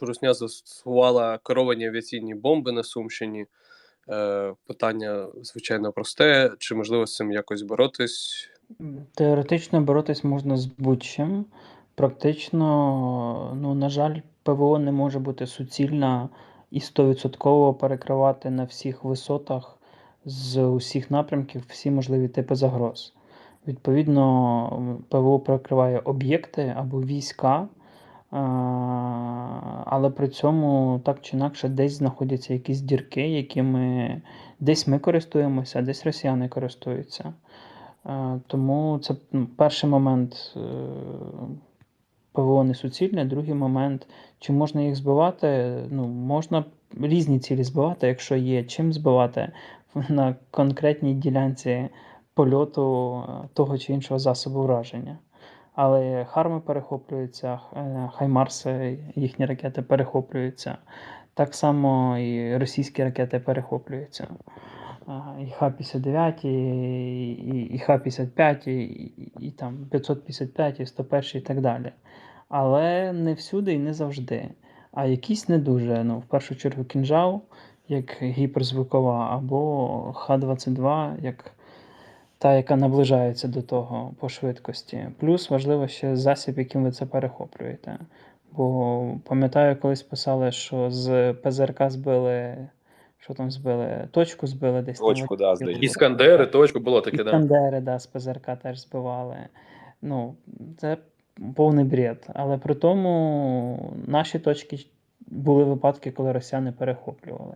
Русня застосувала керовані авіаційні бомби на Сумщині. Е, питання, звичайно, просте. Чи можливо з цим якось боротись? Теоретично боротись можна з будь-чим. Практично, ну, на жаль, ПВО не може бути суцільна і 100% перекривати на всіх висотах з усіх напрямків всі можливі типи загроз. Відповідно, ПВО перекриває об'єкти або війська, але при цьому так чи інакше десь знаходяться якісь дірки, якими десь ми користуємося, десь росіяни користуються. Е, Тому це ну, перший момент е, ПВО не суцільне, другий момент, чи можна їх збивати? Ну, можна різні цілі збивати, якщо є чим збивати на конкретній ділянці польоту е, того чи іншого засобу враження. Але харми перехоплюються, е, хаймарси, їхні ракети перехоплюються. Так само і російські ракети перехоплюються. І Х-59, і, і, і Х-55, і, і, і там 555, і 101 і так далі. Але не всюди і не завжди. А якісь не дуже. Ну, в першу чергу кінжал, як гіперзвукова, або Х-22, як та, яка наближається до того по швидкості. Плюс важливо ще засіб, яким ви це перехоплюєте. Бо пам'ятаю, колись писали, що з ПЗРК збили. Що там збили? Точку збили десь там. Точку, да, здається. Іскандери, точку було таке, да. Іскандери, да, з ПЗРК теж збивали. Ну, це повний бред. Але при тому наші точки були випадки, коли росіяни перехоплювали.